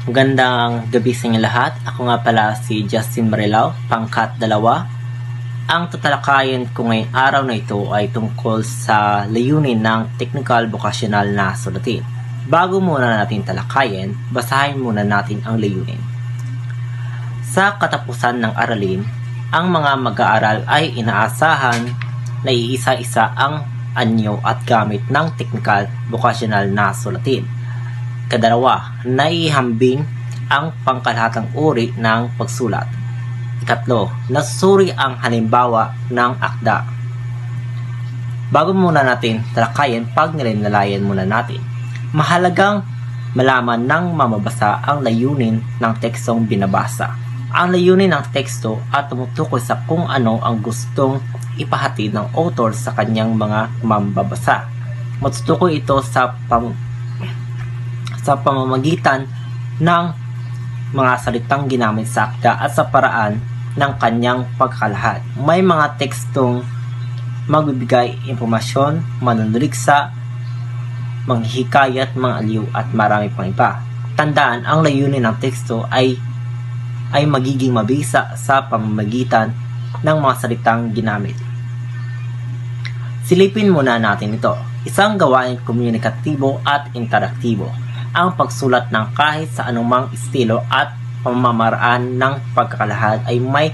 Magandang gabi sa inyo lahat. Ako nga pala si Justin Marilao, pangkat dalawa. Ang tatalakayin ko ngayong araw na ito ay tungkol sa layunin ng technical vocational na sulatin. Bago muna natin talakayin, basahin muna natin ang layunin. Sa katapusan ng aralin, ang mga mag-aaral ay inaasahan na iisa-isa ang anyo at gamit ng technical vocational na sulatin. Kadalawa, naihambing ang pangkalahatang uri ng pagsulat. Ikatlo, nasusuri ang halimbawa ng akda. Bago muna natin talakayin, pag nilinalayan muna natin. Mahalagang malaman ng mamabasa ang layunin ng tekstong binabasa. Ang layunin ng teksto at tumutukoy sa kung ano ang gustong ipahatid ng author sa kanyang mga mambabasa. Matutukoy ito sa pam sa pamamagitan ng mga salitang ginamit sa akda at sa paraan ng kanyang pagkalahad. May mga tekstong magbibigay impormasyon, manunriksa, manghihikayat, mga aliw at marami pang iba. Tandaan, ang layunin ng teksto ay ay magiging mabisa sa pamamagitan ng mga salitang ginamit. Silipin muna natin ito. Isang gawain komunikatibo at interaktibo ang pagsulat ng kahit sa anumang estilo at pamamaraan ng pagkakalahad ay may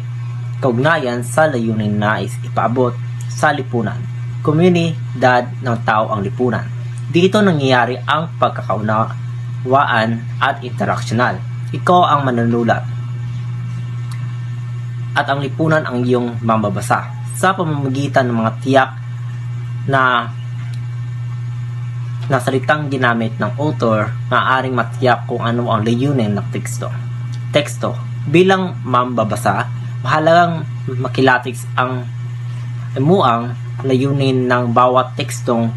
kaugnayan sa layunin na ipaabot sa lipunan. Komunidad ng tao ang lipunan. Dito nangyayari ang pagkakaunawaan at interaksyonal. Ikaw ang manunulat at ang lipunan ang iyong mambabasa sa pamamagitan ng mga tiyak na na salitang ginamit ng author, maaaring matiyak kung ano ang layunin ng teksto. Teksto. Bilang mambabasa, mahalagang makilatis ang emuang layunin ng bawat tekstong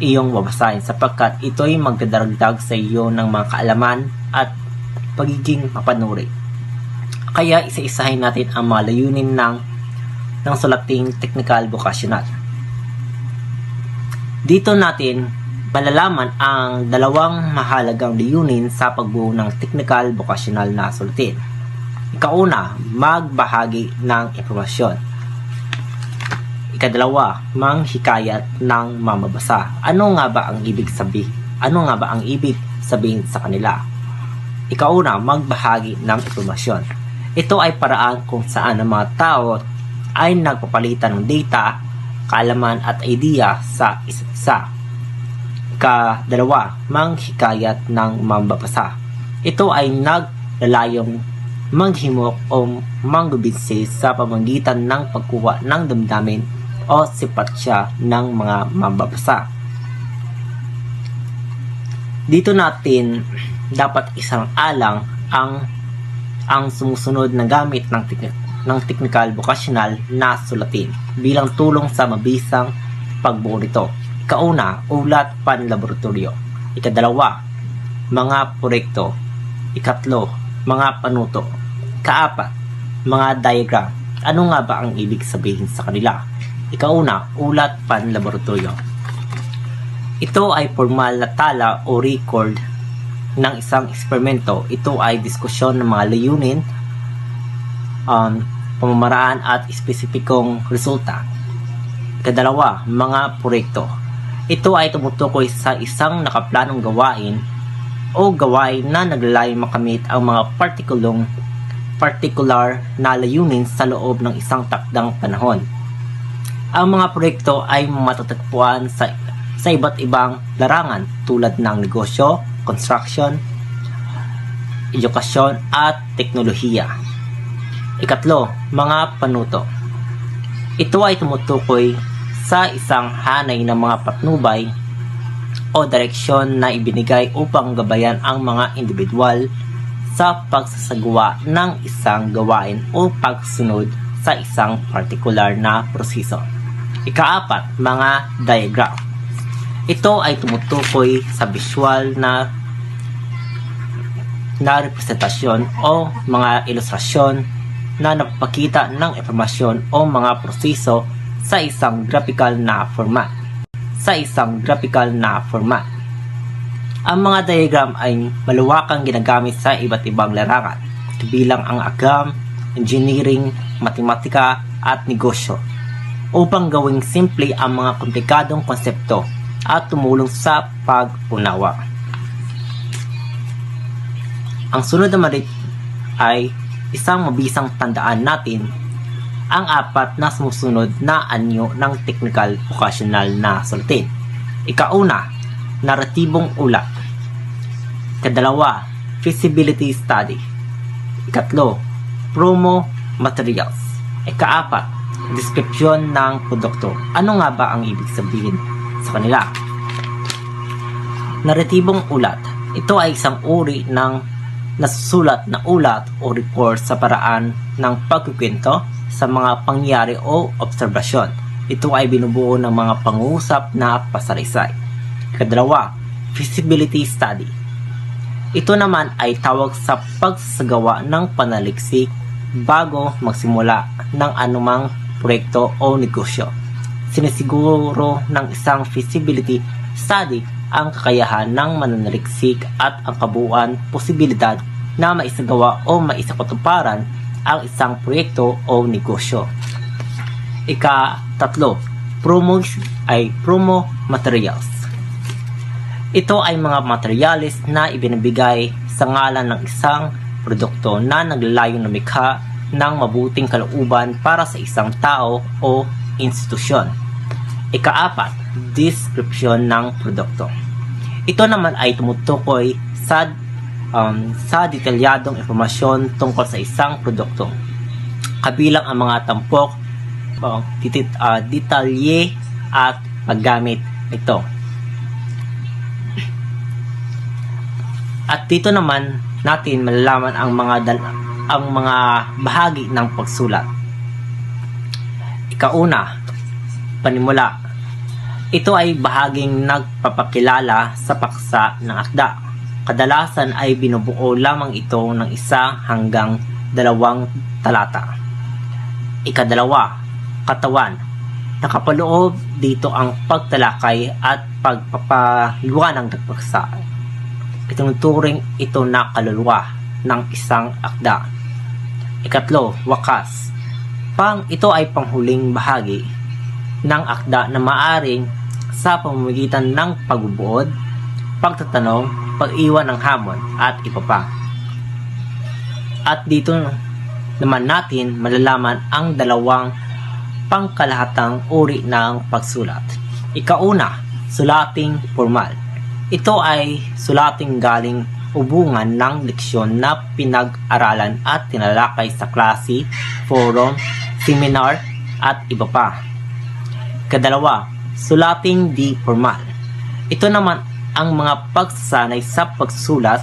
iyong babasahin sapagkat ito'y magdadaragdag sa iyo ng mga kaalaman at pagiging mapanuri. Kaya isa-isahin natin ang mga layunin ng ng sulating technical vocational. Dito natin malalaman ang dalawang mahalagang layunin sa pagbuo ng technical vocational na sulatin. Ikauna, magbahagi ng impormasyon. Ikadalawa, manghikayat ng mamabasa. Ano nga ba ang ibig sabihin? Ano nga ba ang ibig sabihin sa kanila? Ikauna, magbahagi ng impormasyon. Ito ay paraan kung saan ang mga tao ay nagpapalitan ng data, kaalaman at idea sa isa't isa Kadalawa, manghikayat ng mambabasa. Ito ay naglalayong manghimok o manggubinsi sa pamagitan ng pagkuha ng damdamin o sipatsya ng mga mambabasa. Dito natin dapat isang alang ang ang sumusunod na gamit ng, ng technical vocational na sulatin bilang tulong sa mabisang pagbuo nito. Ikauna, ulat panlaboratorio. Ikadalawa, mga proyekto. Ikatlo, mga panuto. Kaapat, mga diagram. Ano nga ba ang ibig sabihin sa kanila? Ikauna, ulat panlaboratorio. Ito ay formal na tala o record ng isang eksperimento. Ito ay diskusyon ng mga layunin, um, pamamaraan at espesipikong resulta. Ikadalawa, mga proyekto ito ay tumutukoy sa isang nakaplanong gawain o gawain na naglalayong makamit ang mga partikulong particular na layunin sa loob ng isang takdang panahon. Ang mga proyekto ay matatagpuan sa, sa iba't ibang larangan tulad ng negosyo, construction, edukasyon at teknolohiya. Ikatlo, mga panuto. Ito ay tumutukoy sa isang hanay ng mga patnubay o direksyon na ibinigay upang gabayan ang mga individual sa pagsasagawa ng isang gawain o pagsunod sa isang partikular na proseso. Ikaapat, mga diagram. Ito ay tumutukoy sa visual na na representasyon o mga ilustrasyon na nagpakita ng impormasyon o mga proseso sa isang graphical na format. Sa isang graphical na format. Ang mga diagram ay maluwakang ginagamit sa iba't ibang larangan, bilang ang agam, engineering, matematika, at negosyo, upang gawing simple ang mga komplikadong konsepto at tumulong sa pag-unawa. Ang sunod naman rin ay isang mabisang tandaan natin ang apat na sumusunod na anyo ng technical vocational na sulatin. Ikauna, naratibong ulat. Kadalawa, feasibility study. Ikatlo, promo materials. Ikaapat, description ng produkto. Ano nga ba ang ibig sabihin sa kanila? Naratibong ulat. Ito ay isang uri ng nasusulat na ulat o report sa paraan ng pagkukwento sa mga pangyari o obserbasyon. Ito ay binubuo ng mga pangusap na pasaraysay. Kadalawa, feasibility study. Ito naman ay tawag sa pagsagawa ng panaliksik bago magsimula ng anumang proyekto o negosyo. Sinisiguro ng isang feasibility study ang kakayahan ng mananaliksik at ang kabuuan posibilidad na maisagawa o maisakatuparan ang isang proyekto o negosyo. Ika tatlo, promo ay promo materials. Ito ay mga materials na ibinibigay sa ngalan ng isang produkto na naglalayong lumikha ng mabuting kalooban para sa isang tao o institusyon. Ikaapat, description ng produkto. Ito naman ay tumutukoy sa um, sa detalyadong informasyon tungkol sa isang produkto. Kabilang ang mga tampok, titit, uh, detalye at paggamit nito. At dito naman natin malalaman ang mga dal- ang mga bahagi ng pagsulat. Ikauna, panimula. Ito ay bahaging nagpapakilala sa paksa ng akda. Kadalasan ay binubuo lamang ito ng isa hanggang dalawang talata. Ikadalawa, katawan. Nakapaloob dito ang pagtalakay at pagpapaliwanag ng paksa. Itinuturing ito na kaluluwa ng isang akda. Ikatlo, wakas. Pang ito ay panghuling bahagi ng akda na maaring sa pamamagitan ng pagbubuod, pagtatanong, pag-iwan ng hamon at iba pa. At dito naman natin malalaman ang dalawang pangkalahatang uri ng pagsulat. Ikauna, sulating formal. Ito ay sulating galing ubungan ng leksyon na pinag-aralan at tinalakay sa klase, forum, seminar at iba pa. Kadalawa, sulating di formal. Ito naman ang mga pagsasanay sa pagsulat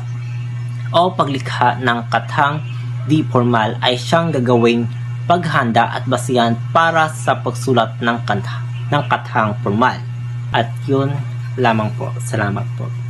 o paglikha ng kathang di formal ay siyang gagawing paghanda at basihan para sa pagsulat ng kanta ng kathang formal. At yun lamang po. Salamat po.